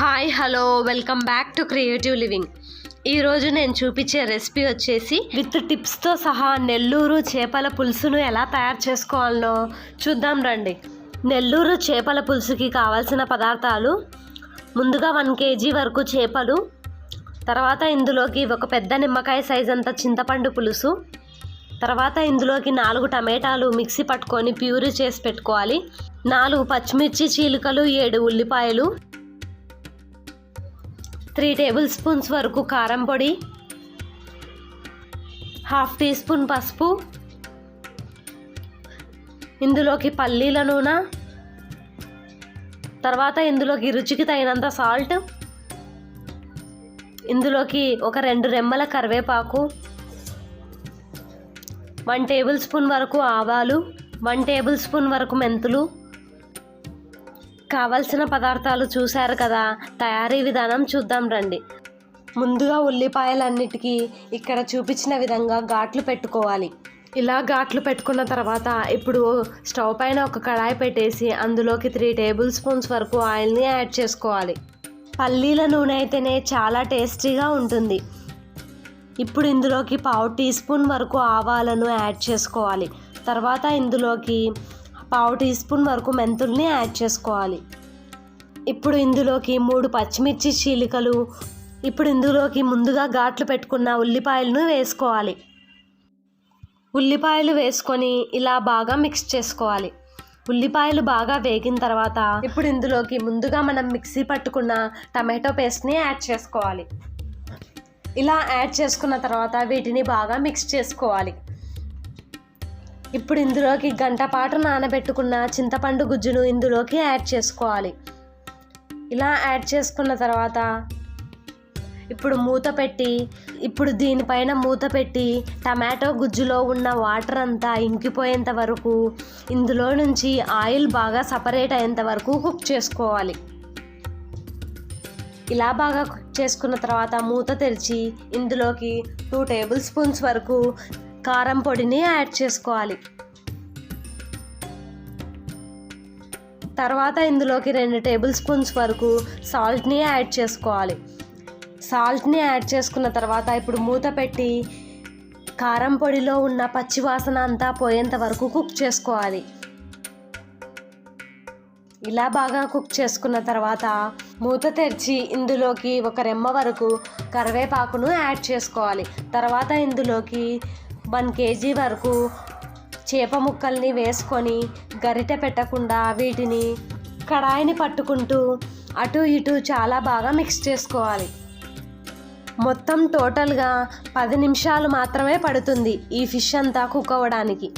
Hi hello welcome back to creative living. ఈరోజు నేను చూపించే రెసిపీ వచ్చేసి విత్ టిప్స్తో సహా నెల్లూరు చేపల పులుసును ఎలా తయారు చేసుకోవాలనో చూద్దాం రండి. నెల్లూరు చేపల పులుసుకి కావాల్సిన పదార్థాలు ముందుగా వన్ కేజీ వరకు చేపలు తర్వాత ఇందులోకి ఒక పెద్ద నిమ్మకాయ సైజ్ అంత చింతపండు పులుసు తర్వాత ఇందులోకి నాలుగు టమాటాలు మిక్సీ పట్టుకొని ప్యూరీ చేసి పెట్టుకోవాలి. నాలుగు పచ్చిమిర్చి చీలికలు ఏడు ఉల్లిపాయలు త్రీ టేబుల్ స్పూన్స్ వరకు కారం పొడి హాఫ్ టీ స్పూన్ పసుపు ఇందులోకి పల్లీల నూనె తర్వాత ఇందులోకి రుచికి తగినంత సాల్ట్ ఇందులోకి ఒక రెండు రెమ్మల కరివేపాకు వన్ టేబుల్ స్పూన్ వరకు ఆవాలు వన్ టేబుల్ స్పూన్ వరకు మెంతులు కావలసిన పదార్థాలు చూశారు కదా. తయారీ విధానం చూద్దాం రండి. ముందుగా ఉల్లిపాయలన్నిటికీ ఇక్కడ చూపించిన విధంగా ఘాట్లు పెట్టుకోవాలి. ఇలా ఘాట్లు పెట్టుకున్న తర్వాత ఇప్పుడు స్టవ్ పైన ఒక కడాయి పెట్టేసి అందులోకి త్రీ టేబుల్ స్పూన్స్ వరకు ఆయిల్ని యాడ్ చేసుకోవాలి. పల్లీల నూనె అయితేనే చాలా టేస్టీగా ఉంటుంది. ఇప్పుడు ఇందులోకి పావు టీ స్పూన్ వరకు ఆవాలను యాడ్ చేసుకోవాలి. తర్వాత ఇందులోకి పావు టీ స్పూన్ వరకు మెంతుల్ని యాడ్ చేసుకోవాలి. ఇప్పుడు ఇందులోకి మూడు పచ్చిమిర్చి చీలికలు ఇప్పుడు ఇందులోకి ముందుగా ఘాట్లు పెట్టుకున్న ఉల్లిపాయలను వేసుకోవాలి. ఉల్లిపాయలు వేసుకొని ఇలా బాగా మిక్స్ చేసుకోవాలి. ఉల్లిపాయలు బాగా వేగిన తర్వాత ఇప్పుడు ఇందులోకి ముందుగా మనం మిక్సీ పట్టుకున్న టమాటో పేస్ట్ని యాడ్ చేసుకోవాలి. ఇలా యాడ్ చేసుకున్న తర్వాత వీటిని బాగా మిక్స్ చేసుకోవాలి. ఇప్పుడు ఇందులోకి గంట పాటు నానబెట్టుకున్న చింతపండు గుజ్జును ఇందులోకి యాడ్ చేసుకోవాలి. ఇలా యాడ్ చేసుకున్న తర్వాత ఇప్పుడు మూత పెట్టి ఇప్పుడు దీనిపైన మూత పెట్టి టమాటో గుజ్జులో ఉన్న వాటర్ అంతా ఇంకిపోయేంత వరకు ఇందులో నుంచి ఆయిల్ బాగా సపరేట్ అయ్యేంత వరకు కుక్ చేసుకోవాలి. ఇలా బాగా కుక్ చేసుకున్న తర్వాత మూత తెరిచి ఇందులోకి టూ టేబుల్ స్పూన్స్ వరకు కారం పొడిని యాడ్ చేసుకోవాలి. తర్వాత ఇందులోకి రెండు టేబుల్ స్పూన్స్ వరకు సాల్ట్ని యాడ్ చేసుకోవాలి. సాల్ట్ని యాడ్ చేసుకున్న తర్వాత ఇప్పుడు మూత పెట్టి కారం పొడిలో ఉన్న పచ్చివాసన అంతా పోయేంత వరకు కుక్ చేసుకోవాలి. ఇలా బాగా కుక్ చేసుకున్న తర్వాత మూత తెరిచి ఇందులోకి ఒక రెమ్మ వరకు కరివేపాకును యాడ్ చేసుకోవాలి. తర్వాత ఇందులోకి వన్ కేజీ వరకు చేప ముక్కల్ని వేసుకొని గరిటె పెట్టకుండా వీటిని కడాయిని పట్టుకుంటూ అటు ఇటు చాలా బాగా మిక్స్ చేసుకోవాలి. మొత్తం టోటల్గా పది నిమిషాలు మాత్రమే పడుతుంది ఈ ఫిష్ అంతా కుక్ అవ్వడానికి.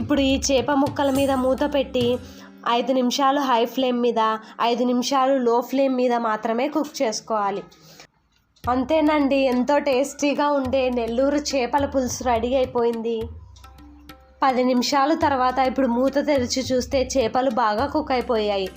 ఇప్పుడు ఈ చేప ముక్కల మీద మూత పెట్టి ఐదు నిమిషాలు హై ఫ్లేమ్ మీద ఐదు నిమిషాలు లో ఫ్లేమ్ మీద మాత్రమే కుక్ చేసుకోవాలి. అంతేనండి ఎంతో టేస్టీగా ఉండే నెల్లూరు చేపల పులుసు రెడీ అయిపోయింది. పది నిమిషాలు తర్వాత ఇప్పుడు మూత తెరిచి చూస్తే చేపలు బాగా కుక్ అయిపోయాయి.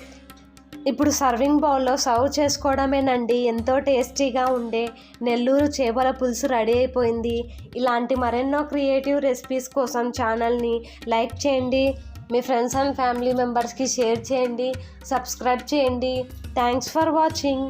ఇప్పుడు సర్వింగ్ బౌల్లో సర్వ్ చేసుకోవడమేనండి ఎంతో టేస్టీగా ఉండే నెల్లూరు చేపల పులుసు రెడీ అయిపోయింది. ఇలాంటి మరెన్నో క్రియేటివ్ రెసిపీస్ కోసం ఛానల్ని లైక్ చేయండి మీ ఫ్రెండ్స్ అండ్ ఫ్యామిలీ మెంబర్స్కి షేర్ చేయండి సబ్స్క్రైబ్ చేయండి. Thanks for watching